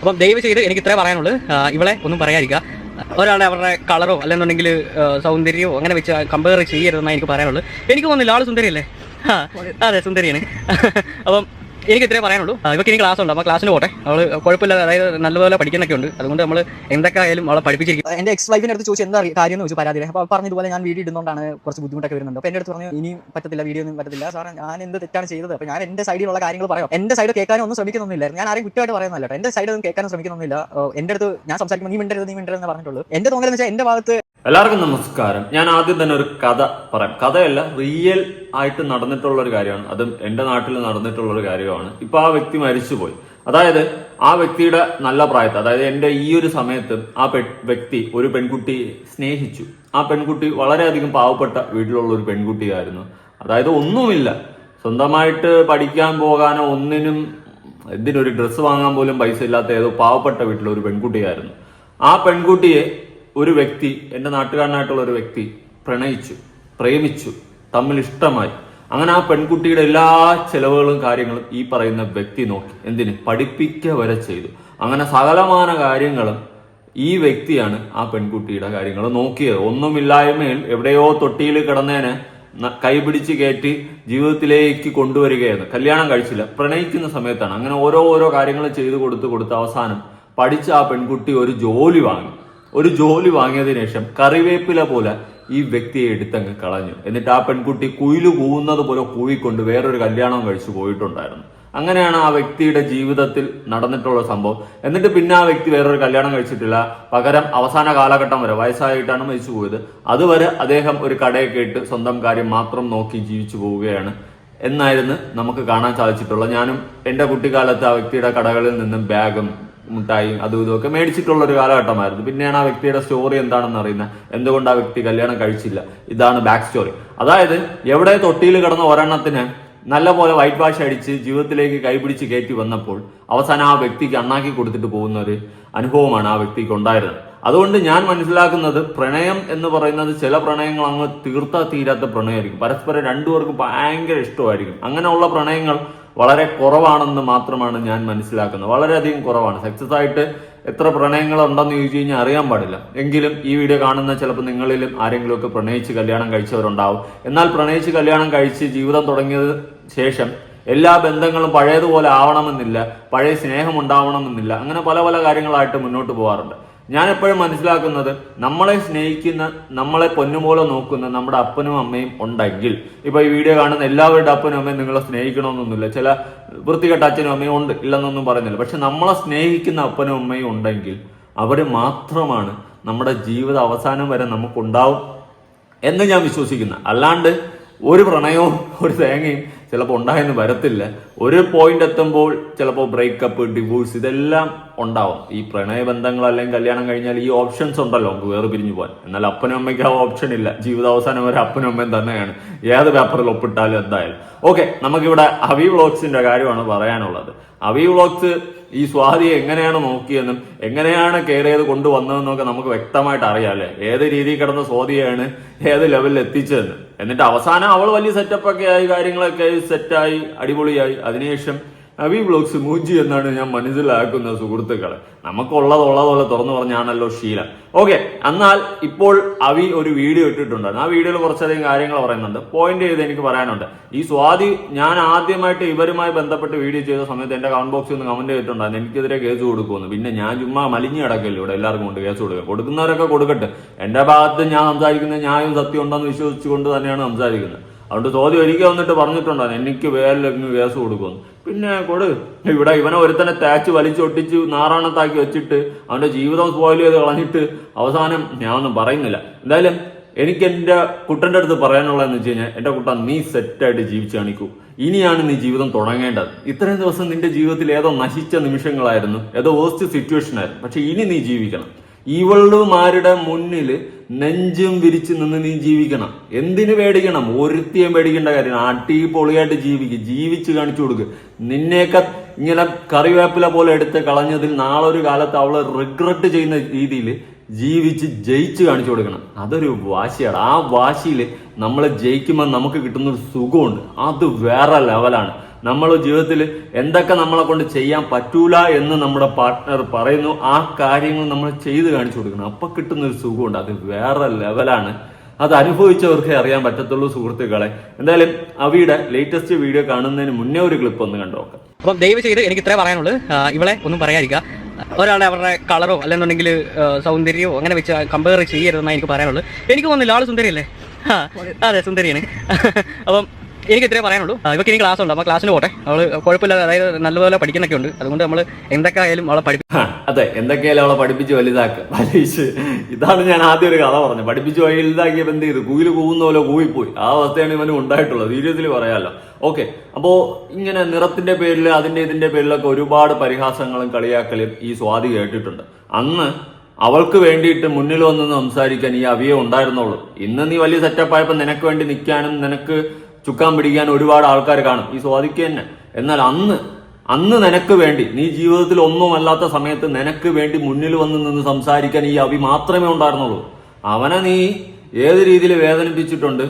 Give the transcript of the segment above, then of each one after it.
അപ്പം ദയവ് ചെയ്ത് എനിക്ക് ഇത്രേ പറയാനുള്ളൂ. ഇവളെ ഒന്നും പറയാതിരിക്കുക. ഒരാളെ അവരുടെ കളറോ അല്ലെന്നുണ്ടെങ്കിൽ സൗന്ദര്യമോ അങ്ങനെ വെച്ച് കമ്പയർ ചെയ്യരുതെന്നാണ് എനിക്ക് പറയാനുള്ളൂ. എനിക്ക് തോന്നുന്നില്ല ആൾ സുന്ദരിയല്ലേ? അതെ സുന്ദരിയാണ്. അപ്പം എനിക്ക് ഇത്രേ പറയാനുള്ളൂ. ഇവർക്ക് ഇനി ക്ലാസ് ഉണ്ട് അപ്പോൾ ക്ലാസ്സിന് പോട്ടെ. അവൾ കുഴപ്പമില്ല അതായത് നല്ലപോലെ പഠിക്കുന്നൊക്കെ ഉണ്ട്. അതുകൊണ്ട് നമ്മൾ എന്തൊക്കെ ആയാലും അവളെ പഠിപ്പിച്ചിരിക്കും. എന്റെ എക്സ് വൈഫിന്റെ അടുത്ത് ചോദിച്ചു എന്താ കാര്യം? എന്ന് ചോദിച്ചു പരാതി അപ്പോൾ പറഞ്ഞതുപോലെ ഞാൻ വീഡിയോ ഇടുന്നതുകൊണ്ടാണ് കുറച്ച് ബുദ്ധിമുട്ടൊക്കെ വരുന്നുണ്ട്. അപ്പോൾ എന്റെ അടുത്ത് പറഞ്ഞു ഇനി പറ്റത്തില്ല വീഡിയോ ഒന്നും പറ്റത്തില്ല. സാറേ ഞാൻ എന്ത് തെറ്റാണ് ചെയ്തത്? അപ്പോൾ ഞാൻ എന്റെ സൈഡിലുള്ള കാര്യങ്ങൾ പറയാം. എന്റെ സൈഡ് കേൾക്കാനും ഒന്നും ശ്രമിക്കുന്നൊന്നുമില്ല. ഞാൻ ആരും കുറ്റമായിട്ട് പറയുന്നില്ല. എന്റെ സൈഡ് ഒന്നും കേൾക്കാനും ശ്രമിക്കുന്നൊന്നുമില്ല. എന്റെ അടുത്ത് ഞാൻ സംസാരിക്കുമ്പോൾ നീ മിണ്ടരുത് നീ മിണ്ടരുത് എന്ന് പറഞ്ഞിട്ടുള്ളൂ. എന്റെ തോന്നലെന്ന് വെച്ചാൽ എന്റെ ഭാഗത്ത് എല്ലാവർക്കും നമസ്കാരം. ഞാൻ ആദ്യം തന്നെ ഒരു കഥ പറയാം. കഥയല്ല റിയൽ ആയിട്ട് നടന്നിട്ടുള്ള ഒരു കാര്യമാണ്. അതും എന്റെ നാട്ടിൽ നടന്നിട്ടുള്ള ഒരു കാര്യമാണ്. ഇപ്പൊ ആ വ്യക്തി മരിച്ചുപോയി. അതായത് ആ വ്യക്തിയുടെ നല്ല പ്രായത്ത് അതായത് എന്റെ ഈ ഒരു സമയത്ത് ആ പെ വ്യക്തി ഒരു പെൺകുട്ടി സ്നേഹിച്ചു. ആ പെൺകുട്ടി വളരെയധികം പാവപ്പെട്ട വീട്ടിലുള്ള ഒരു പെൺകുട്ടിയായിരുന്നു. അതായത് ഒന്നുമില്ല. സ്വന്തമായിട്ട് പഠിക്കാൻ പോകാനോ ഒന്നിനും എന്തിനൊരു ഡ്രസ്സ് വാങ്ങാൻ പോലും പൈസ ഇല്ലാത്ത ഏതോ പാവപ്പെട്ട വീട്ടിലെ ഒരു പെൺകുട്ടിയായിരുന്നു. ആ പെൺകുട്ടിയെ ഒരു വ്യക്തി എന്റെ നാട്ടുകാരനായിട്ടുള്ള ഒരു വ്യക്തി പ്രണയിച്ചു പ്രേമിച്ചു. തമ്മിൽ ഇഷ്ടമായി അങ്ങനെ ആ പെൺകുട്ടിയുടെ എല്ലാ ചെലവുകളും കാര്യങ്ങളും ഈ പറയുന്ന വ്യക്തി നോക്കി. എന്തിന്? പഠിപ്പിക്കുക വരെ ചെയ്തു. അങ്ങനെ സകലമാന കാര്യങ്ങളും ഈ വ്യക്തിയാണ് ആ പെൺകുട്ടിയുടെ കാര്യങ്ങൾ നോക്കിയത്. ഒന്നുമില്ലായ്മയിൽ എവിടെയോ തൊട്ടിയിൽ കിടന്നേന് കൈപിടിച്ച് കയറ്റി ജീവിതത്തിലേക്ക് കൊണ്ടുവരികയായിരുന്നു കല്യാണം കഴിച്ചില്ല. പ്രണയിക്കുന്ന സമയത്താണ്. അങ്ങനെ ഓരോ ഓരോ കാര്യങ്ങൾ ചെയ്തു കൊടുത്ത് കൊടുത്ത് അവസാനം പഠിച്ച ആ പെൺകുട്ടി ഒരു ജോലി വാങ്ങി. ഒരു ജോലി വാങ്ങിയതിനു ശേഷം കറിവേപ്പില പോലെ ഈ വ്യക്തിയെ എടുത്തങ്ങ് കളഞ്ഞു. എന്നിട്ട് ആ പെൺകുട്ടി കുയിൽ കൂവുന്നത് പോലെ കൂവിക്കൊണ്ട് വേറൊരു കല്യാണം കഴിച്ചു പോയിട്ടുണ്ടായിരുന്നു. അങ്ങനെയാണ് ആ വ്യക്തിയുടെ ജീവിതത്തിൽ നടന്നിട്ടുള്ള സംഭവം. എന്നിട്ട് പിന്നെ ആ വ്യക്തി വേറൊരു കല്യാണം കഴിച്ചിട്ടില്ല. പകരം അവസാന കാലഘട്ടം വരെ വയസ്സായിട്ടാണ് മരിച്ചു പോയത്. അതുവരെ അദ്ദേഹം ഒരു കടയൊക്കെ ഇട്ട് സ്വന്തം കാര്യം മാത്രം നോക്കി ജീവിച്ചു പോവുകയാണ് എന്നായിരുന്നു നമുക്ക് കാണാൻ സാധിച്ചിട്ടുള്ളത്. ഞാനും എന്റെ കുട്ടിക്കാലത്ത് ആ വ്യക്തിയുടെ കടകളിൽ നിന്നും ബാഗും മുട്ടായും അതും ഇതും ഒക്കെ മേടിച്ചിട്ടുള്ള ഒരു കാലഘട്ടമായിരുന്നു. പിന്നെയാണ് ആ വ്യക്തിയുടെ സ്റ്റോറി എന്താണെന്ന് അറിയുന്നത്? എന്തുകൊണ്ട് ആ വ്യക്തി കല്യാണം കഴിച്ചില്ല? ഇതാണ് ബാക്ക് സ്റ്റോറി അതായത് എവിടെ തൊട്ടിയിൽ കിടന്ന ഒരെണ്ണത്തിന് നല്ലപോലെ വൈറ്റ് വാഷ് അടിച്ച് ജീവിതത്തിലേക്ക് കൈപിടിച്ച് കയറ്റി വന്നപ്പോൾ അവസാനം ആ വ്യക്തിക്ക് അണ്ണാക്കി കൊടുത്തിട്ട് പോകുന്ന ഒരു അനുഭവമാണ് ആ വ്യക്തിക്ക് ഉണ്ടായിരുന്നത്. അതുകൊണ്ട് ഞാൻ മനസ്സിലാക്കുന്നത് പ്രണയം എന്ന് പറയുന്നത് ചില പ്രണയങ്ങൾ അങ്ങ് തീർത്താ തീരാത്ത പ്രണയമായിരിക്കും. പരസ്പരം രണ്ടുപേർക്കും ഭയങ്കര ഇഷ്ടമായിരിക്കും. അങ്ങനെയുള്ള പ്രണയങ്ങൾ വളരെ കുറവാണെന്ന് മാത്രമാണ് ഞാൻ മനസ്സിലാക്കുന്നത്. വളരെയധികം കുറവാണ്. സക്സസ് ആയിട്ട് എത്ര പ്രണയങ്ങൾ ഉണ്ടെന്ന് ചോദിച്ചു കഴിഞ്ഞാൽ അറിയാൻ പാടില്ല. എങ്കിലും ഈ വീഡിയോ കാണുന്ന ചിലപ്പോൾ നിങ്ങളിലും ആരെങ്കിലുമൊക്കെ പ്രണയിച്ച് കല്യാണം കഴിച്ചവരുണ്ടാവും. എന്നാൽ പ്രണയിച്ച് കല്യാണം കഴിച്ച് ജീവിതം തുടങ്ങിയത് ശേഷം എല്ലാ ബന്ധങ്ങളും പഴയതുപോലെ ആവണമെന്നില്ല പഴയ സ്നേഹം ഉണ്ടാവണമെന്നില്ല അങ്ങനെ പല പല കാര്യങ്ങളായിട്ട് മുന്നോട്ട് പോകാറുണ്ട് ഞാൻ എപ്പോഴും മനസ്സിലാക്കുന്നത് നമ്മളെ സ്നേഹിക്കുന്ന നമ്മളെ പൊന്നുപോലെ നോക്കുന്ന നമ്മുടെ അപ്പനും അമ്മയും ഉണ്ടെങ്കിൽ. ഇപ്പൊ ഈ വീഡിയോ കാണുന്ന എല്ലാവരുടെ അപ്പനും അമ്മയും നിങ്ങളെ സ്നേഹിക്കണമെന്നൊന്നുമില്ല. ചില വൃത്തികെട്ട അച്ഛനും അമ്മയും ഉണ്ട് ഇല്ലെന്നൊന്നും പറയുന്നില്ല പക്ഷെ നമ്മളെ സ്നേഹിക്കുന്ന അപ്പനും അമ്മയും ഉണ്ടെങ്കിൽ അവർ മാത്രമാണ് നമ്മുടെ ജീവിത അവസാനം വരെ നമുക്കുണ്ടാവും എന്ന് ഞാൻ വിശ്വസിക്കുന്നു. അല്ലാണ്ട് ഒരു പ്രണയവും ഒരു തേങ്ങയും ചിലപ്പോൾ ഉണ്ടായെന്ന് വരത്തില്ല. ഒരു പോയിന്റ് എത്തുമ്പോൾ ചിലപ്പോൾ ബ്രേക്കപ്പ് ഡിവോഴ്സ് ഇതെല്ലാം ഉണ്ടാവും. ഈ പ്രണയബന്ധങ്ങൾ അല്ലെങ്കിൽ കല്യാണം കഴിഞ്ഞാൽ ഈ ഓപ്ഷൻസ് ഉണ്ടല്ലോ നമുക്ക് വേറെ പിരിഞ്ഞു പോകാൻ. എന്നാൽ അപ്പനും അമ്മയ്ക്ക് ആ ഓപ്ഷൻ ഇല്ല. ജീവിതാവസാനം വരെ അപ്പനും അമ്മയും തന്നെയാണ്. ഏത് പേപ്പറിൽ ഒപ്പിട്ടാലും എന്തായാലും. ഓക്കെ നമുക്കിവിടെ അവി വ്ളോഗ്സിന്റെ കാര്യമാണ് പറയാനുള്ളത്. അവി വ്ളോഗ്സ് ഈ സ്വാതിയെ എങ്ങനെയാണ് നോക്കിയെന്നും എങ്ങനെയാണ് കെയർ ചെയ്ത് കൊണ്ടുവന്നതെന്നൊക്കെ നമുക്ക് വ്യക്തമായിട്ട് അറിയാം അല്ലേ? ഏത് രീതിയിൽ കിടന്ന സ്വാതിയാണ് ഏത് ലെവലിൽ എത്തിച്ചതെന്ന്. എന്നിട്ട് അവസാനം അവൾ വലിയ സെറ്റപ്പൊക്കെ ആയി കാര്യങ്ങളൊക്കെ ആയി സെറ്റായി അടിപൊളിയായി. അതിനുശേഷം അവി ബ്ലോഗ്സ് മൂജി എന്നാണ് ഞാൻ മനസ്സിലാക്കുന്ന സുഹൃത്തുക്കളെ. നമുക്കുള്ളതുള്ളതുള്ള തുറന്നു പറഞ്ഞാണല്ലോ ശീലം. ഓക്കെ എന്നാൽ ഇപ്പോൾ അവി ഒരു വീഡിയോ ഇട്ടിട്ടുണ്ട്. ആ വീഡിയോയിൽ കുറച്ചധികം കാര്യങ്ങൾ പറയുന്നുണ്ട്. പോയിന്റ് ചെയ്ത് എനിക്ക് പറയാനുണ്ട്. ഈ സ്വാതി ഞാൻ ആദ്യമായിട്ട് ഇവരുമായി ബന്ധപ്പെട്ട് വീഡിയോ ചെയ്ത സമയത്ത് എന്റെ കമന്റ് ബോക്സിൽ ഒന്ന് കമന്റ് ചെയ്തിട്ടുണ്ടായിരുന്നു എനിക്കെതിരെ കേസ് കൊടുക്കുമെന്ന്. പിന്നെ ഞാൻ ചുമ്മാ മലിഞ്ഞു കിടക്കല്ലോ ഇവിടെ എല്ലാവർക്കും കൊണ്ട് കേസ് കൊടുക്കുക കൊടുക്കുന്നവരൊക്കെ കൊടുക്കട്ടെ. എന്റെ ഭാഗത്ത് ഞാൻ സംസാരിക്കുന്ന ന്യായവും സത്യം ഉണ്ടെന്ന് വിശ്വസിച്ചുകൊണ്ട് തന്നെയാണ് സംസാരിക്കുന്നത്. അതുകൊണ്ട് ചോദ്യം ഒരിക്കൽ വന്നിട്ട് പറഞ്ഞിട്ടുണ്ടോ. എനിക്ക് വേലിലങ്ങ് കേസ് കൊടുക്കുമെന്ന്. പിന്നെ കൊടു ഇവിടെ ഇവനെ ഒരുത്തനെ തേച്ച് വലിച്ചൊട്ടിച്ച് നാറാണത്താക്കി വെച്ചിട്ട് അവന്റെ ജീവിതം സ്പോയിൽ ചെയ്ത് കളഞ്ഞിട്ട് അവസാനം ഞാൻ ഒന്നും പറയുന്നില്ല. എന്തായാലും എനിക്ക് എന്റെ കുട്ടന്റെ അടുത്ത് പറയാനുള്ളതെന്ന് വെച്ച് കഴിഞ്ഞാൽ എന്റെ കുട്ട നീ സെറ്റായിട്ട് ജീവിച്ചു കാണിക്കൂ. ഇനിയാണ് നീ ജീവിതം തുടങ്ങേണ്ടത്. ഇത്രയും ദിവസം നിന്റെ ജീവിതത്തിൽ ഏതോ നശിച്ച നിമിഷങ്ങളായിരുന്നു. ഏതോ വേസ്റ്റ് സിറ്റുവേഷൻ ആയിരുന്നു. പക്ഷെ ഇനി നീ ജീവിക്കണം. ഇവളുമാരുടെ മുന്നിൽ നെഞ്ചും വിരിച്ച് നിന്ന് നീ ജീവിക്കണം. എന്തിനു പേടിക്കണം? ഒരുത്തിയും പേടിക്കേണ്ട കാര്യം. അടിപൊളിയായിട്ട് ജീവിക്കുക ജീവിച്ച് കാണിച്ചു കൊടുക്കുക നിന്നെയൊക്കെ ഇങ്ങനെ കറിവേപ്പില പോലെ എടുത്ത് കളഞ്ഞതിൽ നാളെ ഒരു കാലത്ത് അവൾ റിഗ്രറ്റ് ചെയ്യുന്ന രീതിയിൽ ജീവിച്ച് ജയിച്ച് കാണിച്ചു കൊടുക്കണം. അതൊരു വാശിയാണ്. ആ വാശിയിൽ നമ്മൾ ജയിക്കുമ്പോൾ നമുക്ക് കിട്ടുന്ന ഒരു സുഖമുണ്ട്. അത് വേറെ ലെവലാണ് നമ്മൾ ജീവിതത്തിൽ എന്തൊക്കെ നമ്മളെ കൊണ്ട് ചെയ്യാൻ പറ്റൂല എന്ന് നമ്മുടെ പാർട്ട്ണർ പറയുന്നു ആ കാര്യങ്ങൾ നമ്മൾ ചെയ്ത് കാണിച്ചു കൊടുക്കണം. അപ്പൊ കിട്ടുന്ന ഒരു സുഖമുണ്ട്. അത് വേറെ ലെവലാണ് അത് അനുഭവിച്ചവർക്കേ അറിയാൻ പറ്റത്തുള്ളൂ സുഹൃത്തുക്കളെ. എന്തായാലും അവിയുടെ ലേറ്റസ്റ്റ് വീഡിയോ കാണുന്നതിന് മുന്നേ ഒരു ക്ലിപ്പ് ഒന്ന് കണ്ടു നോക്കാം. അപ്പം ദയവ് ചെയ്ത് എനിക്ക് ഇത്രേ പറയാനുള്ളൂ. ഇവളെ ഒന്നും പറയാതിരിക്കുക. ഒരാളെ അവരുടെ കളറോ അല്ലെന്നുണ്ടെങ്കിൽ സൗന്ദര്യമോ അങ്ങനെ വെച്ച് കമ്പയർ ചെയ്യരുതെന്നാണ് എനിക്ക് പറയാനുള്ളൂ. എനിക്ക് തോന്നുന്നില്ല ആൾ സുന്ദരിയല്ലേ? അതെ സുന്ദരിയാണ്. അപ്പം എനിക്ക് ഇത്രേ പറയാനുള്ളൂ ഇവർക്ക് ഇനി ക്ലാസ് ഉണ്ട്. അപ്പോൾ ക്ലാസ്സിന് പോട്ടെ. അവൾ കുഴപ്പമില്ല അതായത് നല്ലപോലെ പഠിക്കുന്നൊക്കെ ഉണ്ട്. അതുകൊണ്ട് നമ്മൾ എന്തൊക്കെ ആയാലും അവളെ പഠിപ്പിക്കും അതെ. എന്തൊക്കെയാലും അവളെ പഠിപ്പിച്ച് വലുതാക്കുക ഇതാണ് ഞാൻ ആദ്യം ഒരു കഥ പറഞ്ഞത്. പഠിപ്പിച്ച് വലുതാക്കിയപ്പോൾ എന്ത് ചെയ്തു? കുയിൽ കൂവുന്ന പോലെ കൂവിപ്പോയി. ആ അവസ്ഥയാണ് ഇവന് ഉണ്ടായിട്ടുള്ളത്. സീരിയസിൽ പറയാമല്ലോ ഓക്കെ. അപ്പോ ഇങ്ങനെ നിറത്തിന്റെ പേരിൽ അതിന്റെ ഇതിന്റെ പേരിലൊക്കെ ഒരുപാട് പരിഹാസങ്ങളും കളിയാക്കലും ഈ സ്വാതി കേട്ടിട്ടുണ്ട്. അന്ന് അവൾക്ക് വേണ്ടിയിട്ട് മുന്നിൽ വന്ന് സംസാരിക്കാൻ ഈ അവിയെ ഉണ്ടായിരുന്നുള്ളൂ. ഇന്ന് നീ വലിയ സെറ്റപ്പ് ആയപ്പോൾ നിനക്ക് വേണ്ടി നിൽക്കാനും നിനക്ക് ചുക്കാൻ പിടിക്കാൻ ഒരുപാട് ആൾക്കാർ കാണും. ഈ സ്വാതിക്ക് തന്നെ. എന്നാൽ അന്ന് അന്ന് നിനക്ക് വേണ്ടി നീ ജീവിതത്തിൽ ഒന്നുമല്ലാത്ത സമയത്ത് നിനക്ക് വേണ്ടി മുന്നിൽ വന്ന് നിന്ന് സംസാരിക്കാൻ ഈ അഭി മാത്രമേ ഉണ്ടായിരുന്നുള്ളൂ. അവനെ നീ ഏത് രീതിയിൽ വേദനിപ്പിച്ചിട്ടുണ്ട്?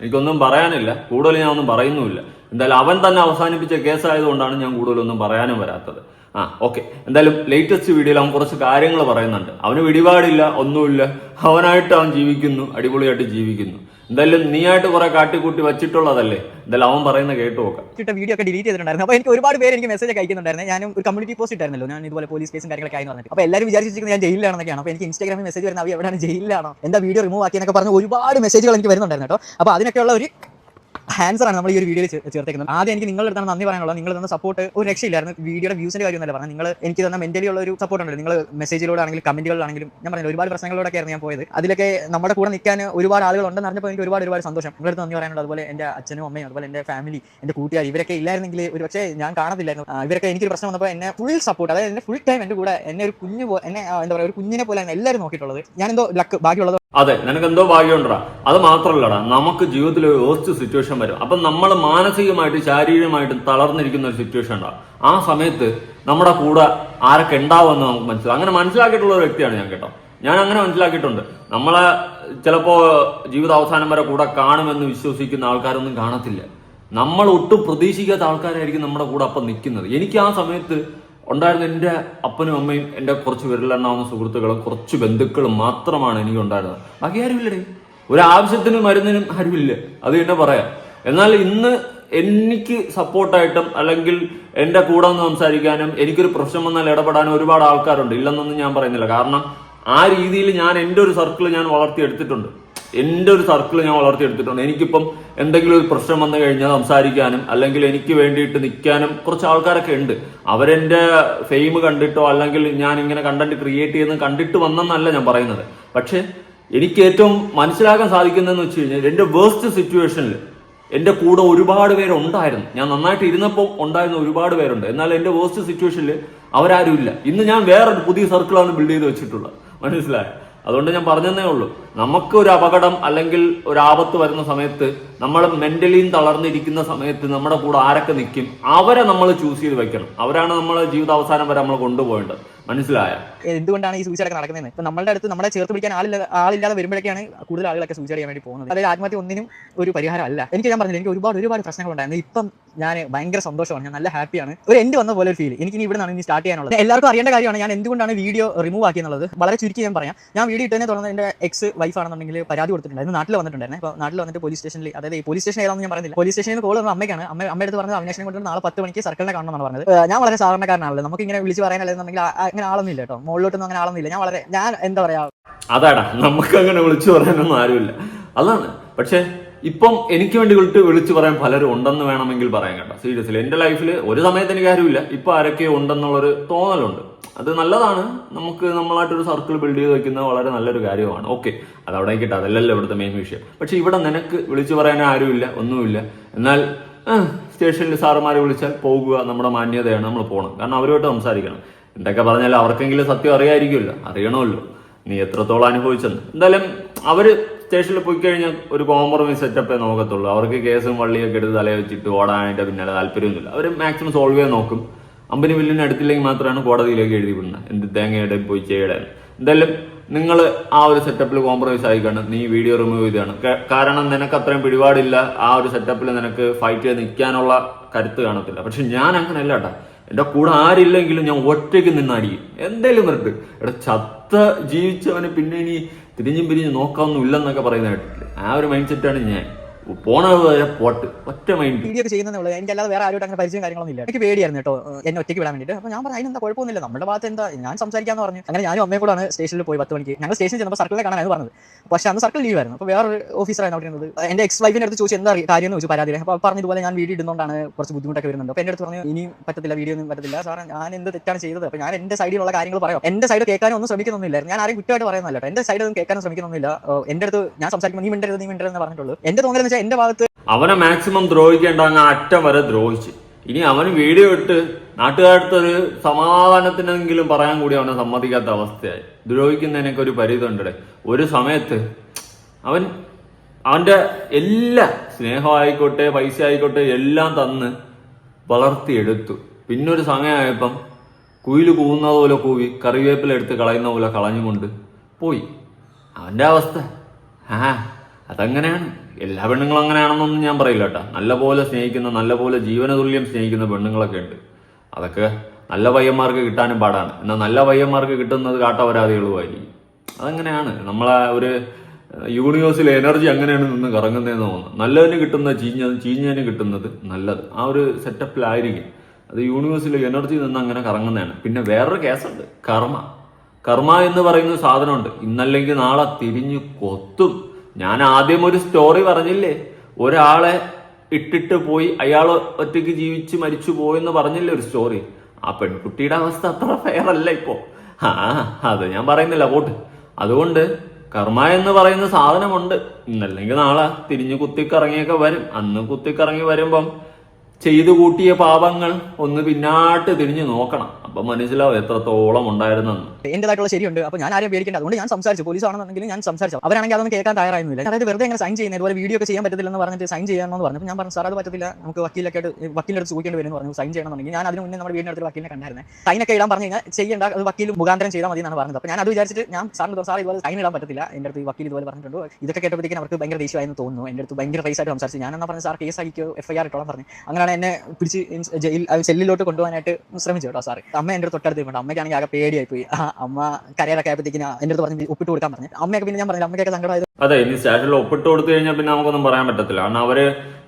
എനിക്കൊന്നും പറയാനില്ല. കൂടുതൽ ഞാൻ ഒന്നും പറയുന്നുമില്ല. എന്തായാലും അവൻ തന്നെ അവസാനിപ്പിച്ച കേസായതുകൊണ്ടാണ് ഞാൻ കൂടുതലൊന്നും പറയാനും വരാത്തത്. ആ ഓക്കെ. എന്തായാലും ലേറ്റസ്റ്റ് വീഡിയോയിൽ അവൻ കുറച്ച് കാര്യങ്ങൾ പറയുന്നുണ്ട്. അവന് പിടിപാടില്ല ഒന്നുമില്ല. അവനായിട്ട് അവൻ ജീവിക്കുന്നു അടിപൊളിയായിട്ട് ജീവിക്കുന്നു. എന്തായാലും നീയായിട്ട് കുറെ കാട്ടിക്കൂട്ടി വെച്ചിട്ടുള്ളതല്ലേ? എന്തായാലും അവൻ പറയുന്ന കേട്ട് നോക്കാം. വീഡിയോ ഒക്കെ ഡിലീറ്റ് ചെയ്തിട്ടുണ്ടായിരുന്നു. അപ്പോൾ എനിക്ക് ഒരുപാട് പേര് എനിക്ക് മെസ്സേജ് അയക്കുന്നുണ്ടായിരുന്നു. ഞാൻ ഒരു കമ്മ്യൂണിറ്റി പോസ്റ്റ് ഇട്ടായിരുന്നല്ലോ. ഞാൻ ഇതുപോലെ പോലീസ് കേസും കാര്യങ്ങളൊക്കെ ആയി പറഞ്ഞിട്ട്. അപ്പോൾ എല്ലാവരും വിചാരിച്ചിരിക്കുന്നത് ഞാൻ ജയിലിലാണെന്നൊക്കെയാണ്. അപ്പോൾ എനിക്ക് ഇൻസ്റ്റാഗ്രാമിൽ മെസ്സേജ് വരുന്ന അവ എവിടെയാണ് ജയിലിലാണോ? എന്താ വീഡിയോ റിമൂവ് ആക്കിയെന്നൊക്കെ പറഞ്ഞ് ഒരുപാട് മെസ്സേജുകൾ എനിക്ക് വരുന്നുണ്ടായിരുന്നു കേട്ടോ. അപ്പോൾ അതിനൊക്കെയുള്ള ഒരു ആൻസർ ആണ് നമ്മൾ ഈ ഒരു വീഡിയോയിൽ ചേർത്തേക്കുന്നത്. ആദ്യം എനിക്ക് നിങ്ങളുടെ അടുത്താണ് നന്ദി പറയാനുള്ളത്. നിങ്ങൾ തന്ന സപ്പോർട്ട് ഒരു രക്ഷയില്ലായിരുന്നു. വീഡിയോയുടെ വ്യൂസിന്റെ കാര്യം തന്നെ പറഞ്ഞത്. നിങ്ങൾ എനിക്ക് തന്ന മെന്റലി ഉള്ള ഒരു സപ്പോർട്ട് ഉണ്ട് നിങ്ങൾ മെസ്സേജിലൂടെ ആണെങ്കിലും കമന്റുകളിലാണെങ്കിലും ഞാൻ പറഞ്ഞു ഒരുപാട് പ്രശ്നങ്ങളിലൂടെ ആയിരുന്നു ഞാൻ പോയത്. അതിലൊക്കെ നമ്മുടെ കൂടെ നിൽക്കാൻ ഒരുപാട് ആളുകൾ ഉണ്ടെന്ന് അറിഞ്ഞപ്പോൾ എനിക്ക് ഒരുപാട് ഒരുപാട് സന്തോഷം. നിങ്ങളുടെ അടുത്ത് നന്ദി പറയാനുള്ളത്. അതുപോലെ എന്റെ അച്ഛനും അമ്മയും അതുപോലെ എന്റെ ഫാമിലി എന്റെ കൂട്ടുകാർ ഇവരൊക്കെ ഇല്ലായിരുന്നെങ്കിൽ ഒരു പക്ഷേ ഞാൻ കാണത്തില്ലായിരുന്നു. ഇവരൊക്കെ ഇവരൊക്കെ എനിക്കൊരു പ്രശ്നം വന്നപ്പോൾ എന്നെ ഫുൾ സപ്പോർട്ട് അതായത് എന്നെ ഫുൾ ടൈം എന്റെ കൂടെ എന്നെ ഒരു കുഞ്ഞു എന്നെ എന്താ പറയുക ഒരു കുഞ്ഞിനെ പോലെ എല്ലാവരും നോക്കിയിട്ടുള്ളത്. ഞാൻ എന്തോ ലക്ക് ബാക്കിയുള്ളത് അതെ നിനക്ക് എന്തോ ഭാഗ്യമുണ്ടടാ. അത് മാത്രല്ലടാ നമുക്ക് ജീവിതത്തിൽ ഒരു വേസ്റ്റ് സിറ്റുവേഷൻ വരും. അപ്പം നമ്മൾ മാനസികമായിട്ട് ശാരീരികമായിട്ടും തളർന്നിരിക്കുന്ന ഒരു സിറ്റുവേഷൻ ഉണ്ടാവും ആ സമയത്ത് നമ്മുടെ കൂടെ ആരൊക്കെ ഉണ്ടാവുമെന്ന് നമുക്ക് മനസ്സിലാവും. അങ്ങനെ മനസ്സിലാക്കിയിട്ടുള്ള ഒരു വ്യക്തിയാണ് ഞാൻ കേട്ടോ. ഞാൻ അങ്ങനെ മനസ്സിലാക്കിയിട്ടുണ്ട്. നമ്മളെ ചിലപ്പോ ജീവിത അവസാനം വരെ കൂടെ കാണുമെന്ന് വിശ്വസിക്കുന്ന ആൾക്കാരൊന്നും കാണത്തില്ല. നമ്മൾ ഒട്ടും പ്രതീക്ഷിക്കാത്ത ആൾക്കാരായിരിക്കും നമ്മുടെ കൂടെ അപ്പം നിൽക്കുന്നത്. എനിക്ക് ആ സമയത്ത് ഉണ്ടായിരുന്ന എന്റെ അപ്പനും അമ്മയും എന്റെ കുറച്ച് വിരലെണ്ണാവുന്ന സുഹൃത്തുക്കളും കുറച്ച് ബന്ധുക്കളും മാത്രമാണ് എനിക്ക് ഉണ്ടായിരുന്നത്. ബാക്കി ആരുമില്ലടേ ഒരു ആവശ്യത്തിനും മരുന്നിനും ആരുമില്ല അത് തന്നെ പറയാം. എന്നാൽ ഇന്ന് എനിക്ക് സപ്പോർട്ടായിട്ടും അല്ലെങ്കിൽ എന്റെ കൂടെ ഒന്ന് സംസാരിക്കാനും എനിക്കൊരു പ്രശ്നം വന്നാൽ ഇടപെടാനും ഒരുപാട് ആൾക്കാരുണ്ട്. ഇല്ലെന്നൊന്നും ഞാൻ പറയുന്നില്ല. കാരണം ആ രീതിയിൽ ഞാൻ എന്റെ ഒരു സർക്കിൾ ഞാൻ വളർത്തിയെടുത്തിട്ടുണ്ട്. എന്റെ ഒരു സർക്കിൾ ഞാൻ വളർത്തിയെടുത്തിട്ടുണ്ട് എനിക്കിപ്പം എന്തെങ്കിലും ഒരു പ്രശ്നം വന്നു കഴിഞ്ഞാൽ സംസാരിക്കാനും അല്ലെങ്കിൽ എനിക്ക് വേണ്ടിയിട്ട് നിൽക്കാനും കുറച്ച് ആൾക്കാരൊക്കെ ഉണ്ട്. അവരെന്റെ ഫെയിം കണ്ടിട്ടോ അല്ലെങ്കിൽ ഞാൻ ഇങ്ങനെ കണ്ടന്റ് ക്രിയേറ്റ് ചെയ്യുന്നത് കണ്ടിട്ട് വന്നെന്നല്ല ഞാൻ പറയുന്നത്. പക്ഷേ എനിക്ക് ഏറ്റവും മനസ്സിലാക്കാൻ സാധിക്കുന്നതെന്ന് വെച്ച് കഴിഞ്ഞാൽ എന്റെ വേസ്റ്റ് സിറ്റുവേഷനിൽ എന്റെ കൂടെ ഒരുപാട് പേരുണ്ടായിരുന്നു. ഞാൻ നന്നായിട്ട് ഇരുന്നപ്പോൾ ഉണ്ടായിരുന്ന ഒരുപാട് പേരുണ്ട്. എന്നാൽ എന്റെ വേസ്റ്റ് സിറ്റുവേഷനിൽ അവരാരും ഇല്ല. ഇന്ന് ഞാൻ വേറൊരു പുതിയ സർക്കിളാണ് ബിൽഡ് ചെയ്ത് വെച്ചിട്ടുള്ളത്. മനസ്സിലായോ? അതുകൊണ്ട് ഞാൻ പറഞ്ഞതേ ഉള്ളൂ. നമുക്ക് ഒരു അപകടം അല്ലെങ്കിൽ ഒരു ആപത്ത് വരുന്ന സമയത്ത് നമ്മൾ മെന്റലിയും തളർന്നിരിക്കുന്ന സമയത്ത് നമ്മുടെ കൂടെ ആരൊക്കെ നിൽക്കും അവരെ നമ്മൾ ചൂസ് ചെയ്ത് വെക്കണം. അവരാണ് നമ്മളെ ജീവിത അവസാനം വരെ നമ്മൾ കൊണ്ടുപോകേണ്ടത്. മനസ്സിലായ? എന്തുകൊണ്ടാണ് ഈ ഒക്കെ നടക്കുന്നത് ഇപ്പൊ നമ്മളുടെ അടുത്ത് നമ്മളെ ചേർത്ത് പിടിക്കാൻ ആളില്ല ആളില്ലാതെ വരുമ്പോഴേക്കാണ് കൂടുതൽ ആളുകളൊക്കെ സൂയിസൈഡ് ചെയ്യാൻ വേണ്ടി പോകുന്നത്. അതായത് ആത്മഹത്യ ഒന്നിനും ഒരു പരിഹാരം അല്ല എനിക്ക് ഞാൻ പറഞ്ഞില്ല എനിക്ക് ഒരുപാട് ഒരുപാട് പ്രശ്നങ്ങളുണ്ടായിരുന്നു. ഇപ്പം ഞാൻ ഭയങ്കര സന്തോഷമാണ്. ഞാൻ നല്ല ഹാപ്പിയാണ്. ഒരു എൻഡ് വന്ന പോലെ ഒരു ഫീൽ എനിക്ക് ഇനി ഇവിടെ നിന്നാണ് ഇനി സ്റ്റാർട്ട് ചെയ്യാനുള്ളത്. എല്ലാവർക്കും അറിയേണ്ട കാര്യമാണ് ഞാൻ എന്തുകൊണ്ടാണ് വീഡിയോ റിമൂവ് ആക്കിയെന്നുള്ളത്. വളരെ ചുരുക്കി ഞാൻ പറയാം. ഞാൻ വീഡിയോ ഇട്ടതിനെ തുടർന്ന് എന്റെ എക്സ് വൈഫ് ആണെന്നുണ്ടെങ്കിൽ പരാതി കൊടുത്തിട്ടുണ്ടായിരുന്നു. നാട്ടിൽ വന്നിട്ടുണ്ടായിരുന്നു. അപ്പോൾ നാട്ടിൽ വന്നിട്ട് പോലീസ് സ്റ്റേഷനിൽ അതായത് പോലീസ് സ്റ്റേഷൻ ഏതാണെന്ന് ഞാൻ പറഞ്ഞില്ല. പോലീസ് സ്റ്റേഷനിൽ കോൾ വന്ന അമ്മയ്ക്കാണ്. അമ്മ അടുത്ത് പറഞ്ഞത് അന്വേഷണം കൊണ്ട് നാളെ പത്ത് മണിക്ക് സർക്കിളിനെ കാണണമെന്നാണ് പറഞ്ഞത്. ഞാൻ വളരെ സാധാരണക്കാരനാണല്ലോ. നമുക്ക് ഇങ്ങനെ വിളിച്ച് പറയാനല്ലെന്നുണ്ടെങ്കിൽ അങ്ങനെ ആളൊന്നും ഇല്ല കേട്ടോ. മുകളിലോട്ടൊന്നും അങ്ങനെ ആളൊന്നും ഇല്ല. ഞാൻ വളരെ ഞാൻ എന്താ പറയാ അതാടാ. നമുക്ക് അങ്ങനെ വിളിച്ചു പറയാനൊന്നും ആരുമില്ല. അതാണ്. പക്ഷെ ഇപ്പം എനിക്ക് വേണ്ടി വിളിച്ച് വിളിച്ചു പറയാൻ പലരും ഉണ്ടെന്ന് വേണമെങ്കിൽ പറയാൻ കേട്ടോ. സീരിയസ്ലി എന്റെ ലൈഫിൽ ഒരു സമയത്ത് എനിക്ക് ആരുമില്ല ഇപ്പൊ ആരൊക്കെ ഉണ്ടെന്നുള്ളൊരു തോന്നലുണ്ട്. അത് നല്ലതാണ്. നമുക്ക് നമ്മളായിട്ടൊരു സർക്കിൾ ബിൽഡ് ചെയ്ത് വെക്കുന്ന വളരെ നല്ലൊരു കാര്യമാണ്. ഓക്കെ അത് അവിടെ കിട്ടും അതല്ലല്ലോ ഇവിടുത്തെ മെയിൻ വിഷയം. പക്ഷെ ഇവിടെ നിനക്ക് വിളിച്ചു പറയാൻ ആരുമില്ല ഒന്നുമില്ല. എന്നാൽ സ്റ്റേഷനിൽ സാറുമാരെ വിളിച്ചാൽ പോകുക നമ്മുടെ മാന്യതയാണ് നമ്മൾ പോകണം കാരണം അവരുമായിട്ട് സംസാരിക്കണം. എന്തൊക്കെ പറഞ്ഞാലും അവർക്കെങ്കിലും സത്യം അറിയായിരിക്കുമല്ലോ. അറിയണമല്ലോ. നീ എത്രത്തോളം അനുഭവിച്ചെന്ന്. എന്തായാലും അവർ സ്റ്റേഷനിൽ പോയി കഴിഞ്ഞാൽ ഒരു കോംപ്രമൈസ് സെറ്റപ്പേ നോക്കത്തുള്ളൂ. അവർക്ക് കേസും വള്ളിയൊക്കെ എടുത്ത് തലയെ വെച്ചിട്ട് ഓടാനായിട്ട് പിന്നാലെ താല്പര്യമൊന്നുമില്ല. അവർ മാക്സിമം സോൾവ് ചെയ്യാൻ നോക്കും. അമ്പനി ബില്ലിന് അടുത്തില്ലെങ്കിൽ മാത്രമാണ് കോടതിയിലേക്ക് എഴുതി വിടുന്നത്. എന്ത് തേങ്ങയുടെ പോയി ചെയ്യടേ. എന്തായാലും നിങ്ങൾ ആ ഒരു സെറ്റപ്പിൽ കോംപ്രമൈസ് ആയിക്കാണ് നീ വീഡിയോ റിമൂവ് ചെയ്താണ്. കാരണം നിനക്ക് അത്രയും പിടിപാടില്ല. ആ ഒരു സെറ്റപ്പിൽ നിനക്ക് ഫൈറ്റ് ചെയ്ത് നിൽക്കാനുള്ള കരുത്ത് കാണത്തില്ല. പക്ഷെ ഞാൻ അങ്ങനെയല്ല കേട്ടാ എന്റെ കൂടെ ആരില്ലെങ്കിലും ഞാൻ ഒറ്റയ്ക്ക് നിന്നടിക്കും എന്തേലും നിർത്ത്. എടാ ചത്ത ജീവിച്ചവന് പിന്നെ ഇനി തിരിഞ്ഞും പിരിഞ്ഞും നോക്കാമൊന്നും ഇല്ലെന്നൊക്കെ പറയുന്ന ആ ഒരു മൈൻഡ് സെറ്റാണ് ഞാൻ. പോണത് വരെ പോട്ട് ഒറ്റ മൈൻഡ് വീഡിയോ ഒക്കെ ചെയ്യുന്നതേ ഉള്ളൂ. അല്ലാതെ വേറെ ആരോട്ട് അങ്ങനെ പരിചയം കാര്യങ്ങളൊന്നും എനിക്ക് പേടിയായിരുന്നു കേട്ടോ. എന്നെ ഒറ്റയ്ക്ക് വിടാൻ വേണ്ടിയിട്ട്. അപ്പോൾ ഞാൻ പറഞ്ഞു അതിനെന്താ കുഴപ്പമൊന്നുമില്ല. നമ്മുടെ ഭാഗത്ത് എന്താ? ഞാൻ സംസാരിക്കാന്ന് പറഞ്ഞു. അങ്ങനെ ഞാനും അമ്മയും കൂടാണ് സ്റ്റേഷനിൽ പോയി പത്ത് മണിക്ക്. ഞങ്ങൾ സ്റ്റേഷനിൽ ചെന്നപ്പോൾ സർക്കിളിനെ കാണാനാണ് പറഞ്ഞത്. പക്ഷേ അന്ന് സർക്കിൾ ലീവ് അപ്പോൾ വേറൊരു ഓഫീസറാണ് അവിടെ എന്റെ എക്സ് വൈഫിന്റെ അടുത്ത് ചോദിച്ചു എന്താ കാര്യം എന്ന് ചോദിച്ചു പരാതി അപ്പോൾ പറഞ്ഞു ഇതുപോലെ ഞാൻ വീഡിയോ ഇടുന്നതുകൊണ്ടാണ് കുറച്ച് ബുദ്ധിമുട്ടൊക്കെ വരുന്നുണ്ട്. അപ്പോൾ എന്റെ അടുത്ത് പറഞ്ഞു ഇനി പറ്റത്തില്ല വീഡിയോ ഒന്നും പറ്റത്തില്ല. സാറേ ഞാൻ എന്ത് തെറ്റാണ് ചെയ്തത്? അപ്പോൾ ഞാൻ എന്റെ സൈഡിലുള്ള കാര്യങ്ങൾ പറയാം. എന്റെ സൈഡ് കേൾക്കാനും ഒന്നും ഞാൻ ആരെയും കുറ്റമായിട്ട് പറയുന്നതല്ല എന്റെ സൈഡ് ഒന്നും കേൾക്കാനും ശ്രമിക്കുന്നൊന്നുമില്ല. എന്റെ നീ മിണ്ടരുത് നീ മിണ്ടരുത് എന്ന് പറഞ്ഞിട്ടുള്ളൂ. എന്റെ തോന്നലെന്ന് വെച്ചാൽ എന്റെ ഭാഗത്ത് അവനെ മാക്സിമം ദ്രോഹിക്കേണ്ട അങ്ങ് അറ്റം വരെ ദ്രോഹിച്ച്. ഇനി അവന് വീഡിയോ ഇട്ട് ഒരു സമാധാനത്തിനെങ്കിലും പറയാൻ കൂടി അവനെ സമ്മതിക്കാത്ത അവസ്ഥയായി. ദ്രോഹിക്കുന്നതിനൊക്കെ ഒരു പരിധി ഉണ്ടേ ഒരു സമയത്ത് അവൻ അവന്റെ എല്ലാ സ്നേഹമായിക്കോട്ടെ പൈസ ആയിക്കോട്ടെ എല്ലാം തന്ന് വളർത്തിയെടുത്തു. പിന്നൊരു സമയമായപ്പം കുയിൽ കൂവുന്നത് പോലെ കൂവി കറിവേപ്പില എടുത്ത് കളയുന്ന പോലെ കളഞ്ഞുകൊണ്ട് പോയി. അവന്റെ അവസ്ഥ ആ അതങ്ങനെയാണ്. എല്ലാ പെണ്ണുങ്ങളും അങ്ങനെയാണെന്നൊന്നും ഞാൻ പറയില്ല കേട്ടോ. നല്ലപോലെ സ്നേഹിക്കുന്ന നല്ലപോലെ ജീവനതുല്യം സ്നേഹിക്കുന്ന പെണ്ണുങ്ങളൊക്കെ ഉണ്ട്. അതൊക്കെ നല്ല പയ്യന്മാർക്ക് കിട്ടാനും പാടാണ്. എന്നാൽ നല്ല പയ്യന്മാർക്ക് കിട്ടുന്നത് കാട്ടപരാധികളുമായിരിക്കും അതങ്ങനെയാണ്. നമ്മളെ ഒരു യൂണിവേഴ്സിൽ എനർജി അങ്ങനെയാണ് നിന്ന് കറങ്ങുന്നതെന്ന് തോന്നുന്നു. നല്ലതിന് കിട്ടുന്ന ചീഞ്ഞ ചീഞ്ഞതിന് കിട്ടുന്നത് നല്ലത്. ആ ഒരു സെറ്റപ്പിലായിരിക്കും അത് യൂണിവേഴ്സിലെ എനർജി നിന്ന് അങ്ങനെ കറങ്ങുന്നതാണ്. പിന്നെ വേറൊരു കേസുണ്ട് കർമ്മ. കർമ്മ എന്ന് പറയുന്ന സാധനമുണ്ട്. ഇന്നല്ലെങ്കിൽ നാളെ തിരിഞ്ഞു കൊത്തും. ഞാൻ ആദ്യം ഒരു സ്റ്റോറി പറഞ്ഞില്ലേ? ഒരാളെ ഇട്ടിട്ട് പോയി അയാൾ ഒറ്റയ്ക്ക് ജീവിച്ച് മരിച്ചു പോയെന്ന് പറഞ്ഞില്ലേ ഒരു സ്റ്റോറി ആ പെൺകുട്ടിയുടെ അവസ്ഥ അത്ര ഫെയർ അല്ല ഇപ്പോ. ആ അത് ഞാൻ പറയുന്നില്ല പോട്ട്. അതുകൊണ്ട് കർമ്മ എന്ന് പറയുന്ന സാധനമുണ്ട്. ഇന്നല്ലെങ്കിൽ നാളെ തിരിഞ്ഞു കുത്തിക്കറങ്ങിയൊക്കെ വരും. അന്ന് കുത്തിക്കറങ്ങി വരുമ്പം ചെയ്തു കൂട്ടിയ പാപങ്ങൾ ഒന്ന് പിന്നാട്ട് തിരിഞ്ഞു നോക്കണം. അപ്പൊ മനസ്സിലാവും എത്രത്തോളം ഉണ്ടായിരുന്നെന്ന്. എന്റേതായിട്ടുള്ള ശരിയുണ്ട്. അപ്പോൾ ഞാൻ ആരെയും പേടിക്കേണ്ട. അതുകൊണ്ട് ഞാൻ സംസാരിച്ചു. പോലീസ് ആണെന്നുണ്ടെങ്കിൽ ഞാൻ സംസാരിച്ചു. അവരാണെങ്കിൽ അതൊന്നും കേൾക്കാൻ തയ്യാറായിരുന്നില്ല. അതായത് വെറുതെ ഇങ്ങനെ സൈൻ ചെയ്യുന്നത് ഇതുപോലെ വീഡിയോ ഒക്കെ ചെയ്യാൻ പറ്റത്തില്ലെന്ന് പറഞ്ഞിട്ട് സൈൻ ചെയ്യണമെന്ന് പറഞ്ഞു ഞാൻ പറഞ്ഞു സാർ അത് പറ്റത്തില്ല. നമുക്ക് വക്കീലൊക്കെ ആയിട്ട് വക്കീലിന്റെ അടുത്ത് ചോദിക്കേണ്ടി വരും പറഞ്ഞു. സൈൻ ചെയ്യണമെന്നുണ്ടെങ്കിൽ ഞാൻ അതിന് മുന്നേ നമ്മുടെ വീടിനടുത്ത് വക്കീലിനെ കണ്ടായിരുന്നു. സൈനൊക്കെ ഇടാൻ പറഞ്ഞു കഴിഞ്ഞാൽ ചെയ്യേണ്ട. അത് വക്കീൽ മുഖാന്തരം ചെയ്താൽ മതി എന്നാണ് പറഞ്ഞത്. അപ്പോൾ ഞാൻ അത് വിചാരിച്ചിട്ട് ഞാൻ സാറിന് സാർ ഇതുപോലെ സൈൻ ഇടാൻ പറ്റത്തില്ല. എന്റെ അടുത്ത് വക്കീൽ ഇതുപോലെ പറഞ്ഞിട്ടുണ്ട്. ഇതൊക്കെ കേട്ടപ്പോഴത്തേക്കും അവർക്ക് ഭയങ്കര ദേഷ്യമായെന്ന് തോന്നുന്നു. എന്റെ അടുത്ത് ഭയങ്കര റേസായിട്ട് സംസാരിച്ചു. ഞാൻ എന്നാ പറഞ്ഞു സാർ കേസ് ആയിക്കോ എഫ് ഐ ആർ ഇട്ടോളം പറഞ്ഞു. അങ്ങനെയാണ് എന്നെ പിടിച്ച് ജയിൽ സെല്ലിലോട്ട് കൊണ്ടുപോകാനായിട്ട് ശ്രമിച്ചു കേട്ടോ സാർ അമ്മ എന്റെ തൊട്ടടുത്ത് നിൽപ്പുണ്ട്. അമ്മയ്ക്കാണെങ്കിൽ ആകെ പേടിയായി പോയി അമ്മ കരയറൊക്കെ ആയപ്പോഴത്തേക്കിന് എന്റെ അടുത്ത് പറഞ്ഞ് ഒപ്പിട്ട് കൊടുക്കാൻ പറഞ്ഞു. അമ്മയൊക്കെ പിന്നെ ഞാൻ പറഞ്ഞു അമ്മയ്ക്കൊക്കെ സങ്കടമായത് അതെ ഇനി സ്റ്റേഷനിൽ ഒപ്പിട്ട് കൊടുത്തു കഴിഞ്ഞാൽ പിന്നെ നമുക്കൊന്നും പറയാൻ പറ്റത്തില്ല. കാരണം അവർ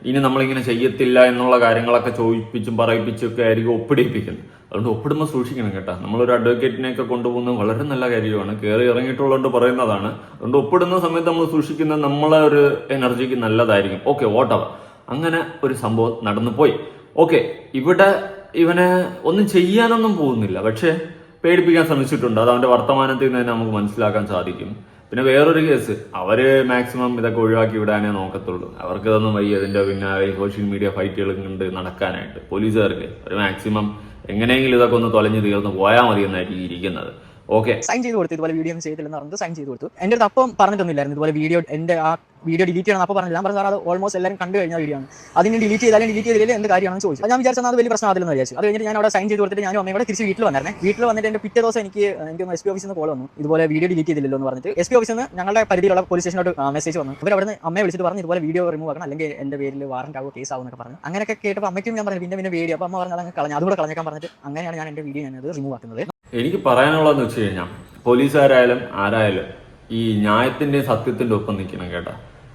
ഇനി നമ്മളിങ്ങനെ ചെയ്യത്തില്ല എന്നുള്ള കാര്യങ്ങളൊക്കെ ചോദിപ്പിച്ചും പറയിപ്പിച്ചും ഒക്കെ ആയിരിക്കും ഒപ്പിടിപ്പിക്കുന്നത്. അതുകൊണ്ട് ഒപ്പിടുമ്പോൾ സൂക്ഷിക്കണം കേട്ടോ. നമ്മളൊരു അഡ്വക്കേറ്റിനെയൊക്കെ കൊണ്ടുപോകുന്നത് വളരെ നല്ല കാര്യമാണ്. കയറി ഇറങ്ങിയിട്ടുള്ളതുകൊണ്ട് പറയുന്നതാണ്. അതുകൊണ്ട് ഒപ്പിടുന്ന സമയത്ത് നമ്മൾ സൂക്ഷിക്കുന്നത് നമ്മളെ ഒരു എനർജിക്ക് നല്ലതായിരിക്കും. ഓക്കെ വോട്ടവർ അങ്ങനെ ഒരു സംഭവം നടന്നു പോയി ഓക്കെ ഇവിടെ ഇവനെ ഒന്നും ചെയ്യാനൊന്നും പോകുന്നില്ല. പക്ഷേ പേടിപ്പിക്കാൻ ശ്രമിച്ചിട്ടുണ്ട്. അത് അവന്റെ വർത്തമാനത്തിൽ നിന്ന് തന്നെ നമുക്ക് മനസ്സിലാക്കാൻ സാധിക്കും. പിന്നെ വേറൊരു കേസ്. അവർ മാക്സിമം ഇതൊക്കെ ഒഴിവാക്കി വിടാനേ നോക്കത്തുള്ളൂ. അവർക്ക് ഇതൊന്നും വയ്യ. ഇതിന്റെ പിന്നാലെ സോഷ്യൽ മീഡിയ ഫൈറ്റുകൾ കണ്ട് നടക്കാനായിട്ട്. പോലീസുകാർക്ക് ഒരു മാക്സിമം എങ്ങനെയെങ്കിലും ഇതൊക്കെ ഒന്ന് തൊലഞ്ഞു തീർന്ന് പോയാൽ മതി എന്നായിരിക്കും ഇരിക്കുന്നത്. ഓക്കെ സൈൻ ചെയ്ത് കൊടുത്തു ഇതുപോലെ വീഡിയോ ഒന്നും ചെയ്തില്ലെന്ന് പറഞ്ഞു സൈൻ ചെയ്ത് കൊടുത്തു. എന്റെ അടുത്ത് അപ്പം പറഞ്ഞിട്ടൊന്നുമില്ലായിരുന്നു. ഇതുപോലെ വീഡിയോ എന്റെ ആ വീഡിയോ ഡിലീറ്റ് ചെയ്യണം അപ്പോൾ പറഞ്ഞില്ല. ഞാൻ പറഞ്ഞു സാർ അത് ഓൾമോസ്റ്റ് എല്ലാവരും കണ്ടു കഴിഞ്ഞ വീഡിയോ ആണ്. അതിന് ഡിലീറ്റ് ചെയ്താലും ഡിലീറ്റ് ചെയ്തില്ലേ എന്ത് കാര്യമാണെന്ന് ചോദിച്ചു. ഞാൻ വിചാരിച്ചാൽ അത് വലിയ പ്രശ്നം അതിലെന്ന് വിചാരിച്ചു. അത് കഴിഞ്ഞിട്ട് ഞാൻ അവിടെ സൈൻ ചെയ്ത് കൊടുത്തിട്ട് ഞാൻ അമ്മയും കൂടെ തിരിച്ച് വീട്ടിൽ വന്നേ വീട്ടിൽ വന്നിട്ട് എന്റെ പിറ്റേ ദിവസം എനിക്ക് എനിക്ക് എസ് പി ഓഫീസിൽ നിന്ന് കോൾ വന്നു. ഇതുപോലെ വീഡിയോ ഡിലീറ്റ് ചെയ്തില്ലല്ലോ എന്ന് പറഞ്ഞിട്ട് എസ് പി ഓഫീസിൽ നിന്ന് ഞങ്ങളുടെ പരിധിയിലുള്ള പോലീസ് സ്റ്റേഷനോട് മെസ്സേജ് വന്നു. അവർ അവിടെ അമ്മയെ വിളിച്ചിട്ട് പറഞ്ഞു ഇതുപോലെ വീഡിയോ റിമൂവ് ആക്കണം. അല്ലെങ്കിൽ എന്റെ പേരിൽ വാറന്റ് ആവുക കേസ് ആവും എന്നൊക്കെ പറഞ്ഞു. അങ്ങനെയൊക്കെ കേട്ടപ്പോൾ അമ്മയ്ക്കും ഞാൻ പറഞ്ഞു പിന്നെ പിന്നെ വീഡിയോ അപ്പോൾ അമ്മ പറഞ്ഞാൽ അങ്ങനെ കളഞ്ഞു അതുകൂടെ കളഞ്ഞേക്കാൻ പറഞ്ഞിട്ട് അങ്ങനെയാണ് ഞാൻ എന്റെ വീഡിയോ ഞാനത് റിമൂവ് ആക്കുന്നത്. എനിക്ക് പറയാനുള്ളതെന്ന് വെച്ച് കഴിഞ്ഞാൽ പോലീസുകാരായാലും ആരായാലും ഈ ന്യായത്തിന്റെയും സത്യത്തിന്റെ ഒപ്പം നിൽക്കണം കേട്ടോ.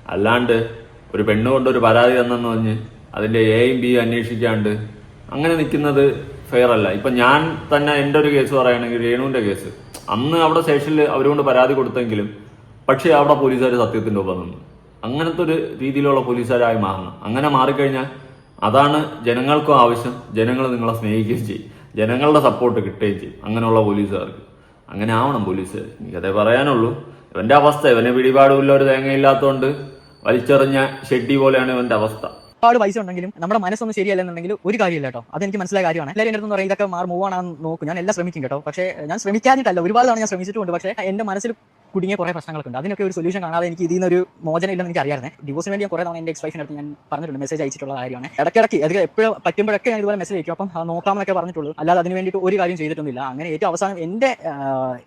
അല്ലാണ്ട് ഒരു പെണ്ണ് കൊണ്ട് ഒരു പരാതി തന്നെന്ന് പറഞ്ഞ് അതിന്റെ എയും ബി അന്വേഷിക്കാണ്ട് അങ്ങനെ നിൽക്കുന്നത് ഫെയർ അല്ല. ഇപ്പൊ ഞാൻ തന്നെ എന്റെ ഒരു കേസ് പറയുകയാണെങ്കിൽ രേണുവിന്റെ കേസ്. അന്ന് അവിടെ സ്റ്റേഷനിൽ അവരുകൊണ്ട് പരാതി കൊടുത്തെങ്കിലും പക്ഷേ അവിടെ പോലീസുകാർ സത്യത്തിന്റെ ഒപ്പം നിന്നു. അങ്ങനത്തെ ഒരു രീതിയിലുള്ള പോലീസുകാരായി മാറണം അങ്ങനെ മാറിക്കഴിഞ്ഞാൽ അതാണ് ജനങ്ങൾക്കും ആവശ്യം. ജനങ്ങൾ നിങ്ങളെ സ്നേഹിക്കുകയും ചെയ്യും. ജനങ്ങളുടെ സപ്പോർട്ട് കിട്ടുകയും ചെയ്യും. അങ്ങനെയുള്ള പോലീസുകാർക്ക്. അങ്ങനെ ആവണം പോലീസ് എനിക്കതേ പറയാനുള്ളൂ. ഇവന്റെ അവസ്ഥ ഇവനെ പിടിപാടുമില്ല ഒരു തേങ്ങയില്ലാത്തതുകൊണ്ട് വലിച്ചെറിഞ്ഞ ഷെഡി പോലെയാണ് ഇവന്റെ അവസ്ഥ. ഒരുപാട് പൈസ ഉണ്ടെങ്കിലും നമ്മുടെ മനസ്സൊന്നും ശരിയല്ലെന്നുണ്ടെങ്കിൽ ഒരു കാര്യമില്ല കേട്ടോ. അതെനിക്ക് മനസ്സിലായ കാര്യമാണ്. എല്ലാവരും എന്റെ അടുത്ത് പറയും ഇതൊക്കെ മാർ മൂവ് ആണെന്ന് നോക്കും. ഞാൻ എല്ലാം ശ്രമിക്കും കേട്ടോ. പക്ഷേ ഞാൻ ശ്രമിക്കാനിട്ടല്ല ഒരുപാട് തവണ ഞാൻ ശ്രമിച്ചിട്ടുണ്ട് പക്ഷേ എന്റെ മനസ്സിൽ കുടുങ്ങിയ കുറേ പ്രശ്നങ്ങളൊക്കെ ഉണ്ട് അതിനൊക്കെ ഒരു സൊല്യൂഷൻ കാണാതെ എനിക്ക് ഇതിൽ ഒരു മോചനം ഇല്ലെന്ന് എനിക്ക് അറിയാമായിരുന്നു. ഡിവോഴ്സിന് വേണ്ടി ഞാൻ കുറേ തവണ എന്റെ എക്സ് വൈഫിന്റെ അടുത്ത് ഞാൻ പറഞ്ഞിട്ടുണ്ട്. മെസ്സേജ് അയച്ചിട്ടുള്ള കാര്യമാണ്. ഇടയ്ക്കിടയ്ക്ക് അത് എപ്പോഴും പറ്റുമ്പോഴൊക്കെ ഞാൻ ഇതുപോലെ മെസ്സേജ് അയക്കും. അപ്പം നോക്കാമെന്നൊക്കെ പറഞ്ഞിട്ടുള്ളൂ. അല്ലാതെ അതിന് വേണ്ടിയിട്ട് ഒരു കാര്യം ചെയ്തിട്ടൊന്നുമില്ല. അങ്ങനെ ഏറ്റവും അവസാനം എന്റെ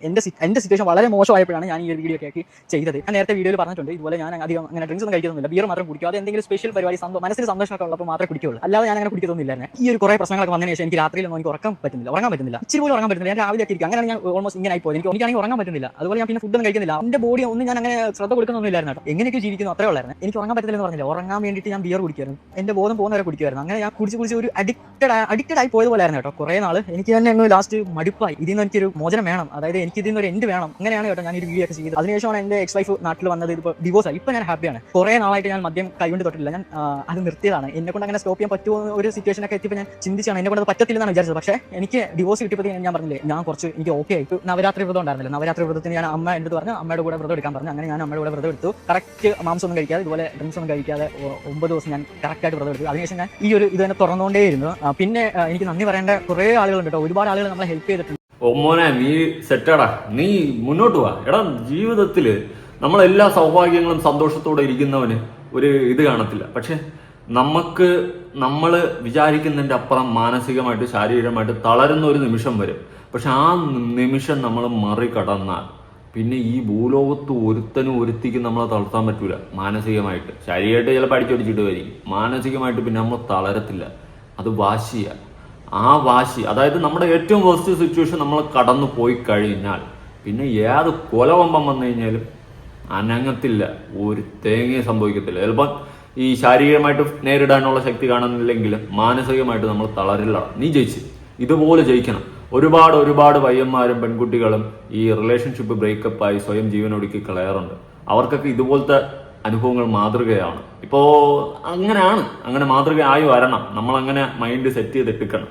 എന്റെ എന്റെ സിറ്റുവേഷൻ വളരെ മോശമായപ്പോഴാണ് ഞാൻ ഈ ഒരു വീഡിയോ ഒക്കെ ചെയ്തത്. ഞാൻ നേരത്തെ വീഡിയോയിൽ പറഞ്ഞിട്ടുണ്ട്. ഇതുപോലെ ഞാൻ അധികം അങ്ങനെ ഡ്രിങ്ക്സ് ഒന്നും കഴിക്കുന്നില്ല ബിയർ മാത്രം കുടിക്കും. അത് എന്തെങ്കിലും സ്പെഷ്യൽ പരിപാടി സംഭവം മനസ്സിൽ സന്തോഷമൊക്കെ ഉള്ളപ്പോൾ മാത്രമേ കുടിക്കുള്ളൂ അല്ലാതെ ഞാൻ അങ്ങനെ കുടിക്കത്തൊന്നുമില്ലായിരുന്നു ഈ ഒരു കുറേ പ്രശ്നങ്ങളൊക്കെ വന്നതിന് ശേഷം എനിക്ക് രാത്രിയിലൊന്നും എനിക്ക് ഉറക്കം പറ്റുന്നില്ല. ഉറങ്ങാൻ പറ്റുന്നില്ല. ഇച്ചിരി പോലും ഉറങ്ങാൻ പറ്റുന്നില്ല. ഞാൻ രാവിലെ എത്തിയിരിക്കും അങ്ങനെ ഞാൻ ഓൾമോസ്റ്റ് ഇങ്ങനെ ആയി പോയി എനിക്ക് എനിക്കാണെങ്കിൽ ഉറങ്ങാൻ പറ്റുന്നില്ല. അതുപോലെ ഞാൻ പിന്നെ ഫുഡ് ഒന്നും കഴിക്കുന്നില്ല. എന്റെ ബോഡി ഒന്നും ഞാൻ അങ്ങനെ ശ്രദ്ധ കൊടുക്കുന്നൊന്നുമില്ലായിരുന്നു കേട്ടോ. എങ്ങനെയൊക്കെ ജീവിക്കുന്നു അത്രേ ഉള്ളായിരുന്നു. എനിക്ക് ഉറങ്ങാൻ പറ്റില്ല എന്ന് പറഞ്ഞില്ല. ഉറങ്ങാൻ വേണ്ടിയിട്ട് ഞാൻ ബിയർ കുടിക്കായിരുന്നു എന്റെ ബോധം പോകുന്നവരെ കുടിക്കുമായിരുന്നു. അങ്ങനെ ഞാൻ കുടിച്ച് കുടിച്ച് ഒരു അഡിക്റ്റഡ് അഡിക്റ്റഡ് ആയി പോയത് പോലെയായിരുന്നു കേട്ടോ. കുറേ നാൾ എനിക്ക് തന്നെ അങ്ങ് ലാസ്റ്റ് മടുപ്പായി. ഇതിൽ നിന്ന് എനിക്കൊരു മോചനം വേണം. അതായത് എനിക്ക് ഇതിൽ നിന്ന് ഒരു എൻഡ് വേണം. അങ്ങനെയാണ് കേട്ടോ ഞാൻ ഒരു വീഡിയോ ഒക്കെ ചെയ്തത്. അതിനുശേഷമാണ് എന്റെ എക്സ് വൈഫ് നാട്ടിൽ വന്നത്. ഇപ്പോൾ ഡിവോഴ്സായി ഇപ്പോൾ ഞാൻ ഹാപ്പിയാണ് കുറേ നാളായിട്ട് ഞാൻ മദ്യം കൈകൊണ്ട് തൊട്ടില്ല ഞാൻ അത് നിർത്തിയതാണ്. എന്നെ കൊണ്ട് അങ്ങനെ സ്റ്റോപ്പ് ചെയ്യാൻ പറ്റുമോ ഒരു സിറ്റുവേഷൻ ഒക്കെ എത്തിയപ്പോൾ ഞാൻ ചിന്തിച്ചാണ്. എന്നെ കൊണ്ട് അത് പറ്റത്തില്ലെന്നാണ് വിചാരിച്ചത്. പക്ഷേ എനിക്ക് ഡിവോഴ്സ് കിട്ടിയപ്പോൾ ഞാൻ പറഞ്ഞില്ലേ ഞാൻ കുറച്ച് എനിക്ക് ഓക്കെ ആയിട്ട് നവരാത്രി വ്രതം ഉണ്ടായിരുന്നില്ല. നവരാത്രി വ്രതത്തിന് ഞാൻ അമ്മ എന്റെ പറഞ്ഞു അമ്മയുടെ കൂടെ വ്രതം എടുക്കാൻ പറഞ്ഞു. അങ്ങനെ ഞാൻ അമ്മയുടെ കൂടെ വ്രതം എടുത്തു. കറക്റ്റ് മാംസം ഒന്നും കഴിക്കാതെ ഇതുപോലെ ഡ്രിങ്ക്സ് ഒന്നും കഴിക്കാതെ ഒമ്പത് ദിവസം ഞാൻ കറക്റ്റായിട്ട് വ്രതം എടുത്തു. അതിനുശേഷം ഞാൻ ഈ ഒരു ഇത് തന്നെ തുറന്നുകൊണ്ടേയിരുന്നു പിന്നെ എനിക്ക് നന്ദി പറയേണ്ട കുറേ ആളുകളുണ്ട് കേട്ടോ. ഒരുപാട് ആളുകൾ നമ്മളെ ഹെൽപ്പ് ചെയ്തിട്ടുണ്ട്. ഓ മോനെ നീ സെറ്റാടാ നീ മുന്നോട്ട് വാ. എടാ ജീവിതത്തിൽ നമ്മളെല്ലാ സൗഭാഗ്യങ്ങളും സന്തോഷത്തോടെ ഇരിക്കുന്നവന് ഒരു ഇത് കാണത്തില്ല. പക്ഷെ നമുക്ക് നമ്മൾ വിചാരിക്കുന്നതിന്റെ അപ്പുറം മാനസികമായിട്ട് ശാരീരികമായിട്ട് തളരുന്ന ഒരു നിമിഷം വരും. പക്ഷെ ആ നിമിഷം നമ്മൾ മറികടന്നാൽ പിന്നെ ഈ ഭൂലോകത്ത് ഒരുത്തനും ഒരുത്തിക്കും നമ്മളെ തളർത്താൻ പറ്റൂല മാനസികമായിട്ട്. ശരീരമായിട്ട് ചിലപ്പോൾ അടിച്ചടിച്ചിട്ട് വരും മാനസികമായിട്ട് പിന്നെ നമ്മൾ തളരത്തില്ല. അത് വാശിയാണ് ആ വാശി അതായത് നമ്മുടെ ഏറ്റവും വേസ്റ്റ് സിറ്റുവേഷൻ നമ്മൾ കടന്നു പോയി കഴിഞ്ഞാൽ പിന്നെ ഏത് കൊലവമ്പം വന്നു കഴിഞ്ഞാലും അനങ്ങത്തില്ല. ഒരു തേങ്ങയും സംഭവിക്കത്തില്ല. ചിലപ്പം ഈ ശാരീരികമായിട്ട് നേരിടാനുള്ള ശക്തി കാണുന്നില്ലെങ്കിലും മാനസികമായിട്ട് നമ്മൾ തളരില്ല. നീ ജയിച്ച്. ഇതുപോലെ ജയിക്കണം. ഒരുപാട് ഒരുപാട് പയ്യന്മാരും പെൺകുട്ടികളും ഈ റിലേഷൻഷിപ്പ് ബ്രേക്കപ്പായി സ്വയം ജീവനൊടുക്കി കളയാറുണ്ട്. അവർക്കൊക്കെ ഇതുപോലത്തെ അനുഭവങ്ങൾ മാതൃകയാണ്. ഇപ്പോ അങ്ങനെയാണ്. അങ്ങനെ മാതൃകയായി വരണം. നമ്മൾ അങ്ങനെ മൈൻഡ് സെറ്റ് ചെയ്തിട്ടിക്കണം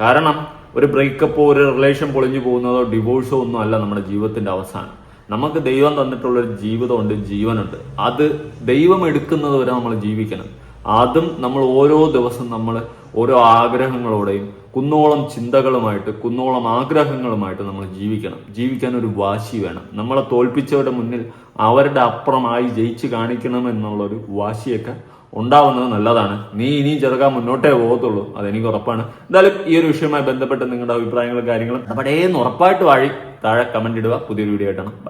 കാരണം ഒരു ബ്രേക്കപ്പോ ഒരു റിലേഷൻ പൊളിഞ്ഞു പോകുന്നതോ ഡിവോഴ്സോ ഒന്നും അല്ല നമ്മുടെ ജീവിതത്തിന്റെ അവസാനം. നമുക്ക് ദൈവം തന്നിട്ടുള്ള ഒരു ജീവിതമുണ്ട് ജീവനുണ്ട്. അത് ദൈവം എടുക്കുന്നത് വരെ നമ്മൾ ജീവിക്കണം. അതും നമ്മൾ ഓരോ ദിവസം നമ്മൾ ഓരോ ആഗ്രഹങ്ങളോടെയും കുന്നോളം ചിന്തകളുമായിട്ട് കുന്നോളം ആഗ്രഹങ്ങളുമായിട്ട് നമ്മൾ ജീവിക്കണം. ജീവിക്കാൻ ഒരു വാശി വേണം. നമ്മളെ തോൽപ്പിച്ചവരുടെ മുന്നിൽ അവരുടെ അപ്പുറമായി ജയിച്ച് കാണിക്കണം എന്നുള്ളൊരു വാശിയൊക്കെ ഉണ്ടാവുന്നത് നല്ലതാണ്. നീ ഇനിയും ചെറുക്കാൻ മുന്നോട്ടേ പോകത്തുള്ളൂ. അതെനിക്ക് ഉറപ്പാണ്. എന്തായാലും ഈ ഒരു വിഷയവുമായി ബന്ധപ്പെട്ട് നിങ്ങളുടെ അഭിപ്രായങ്ങളും കാര്യങ്ങളും. അവിടെ ഉറപ്പായിട്ട് വാഴി താഴെ കമന്റ് ഇടുക. പുതിയൊരു വീഡിയോ ആയിട്ടാണ്.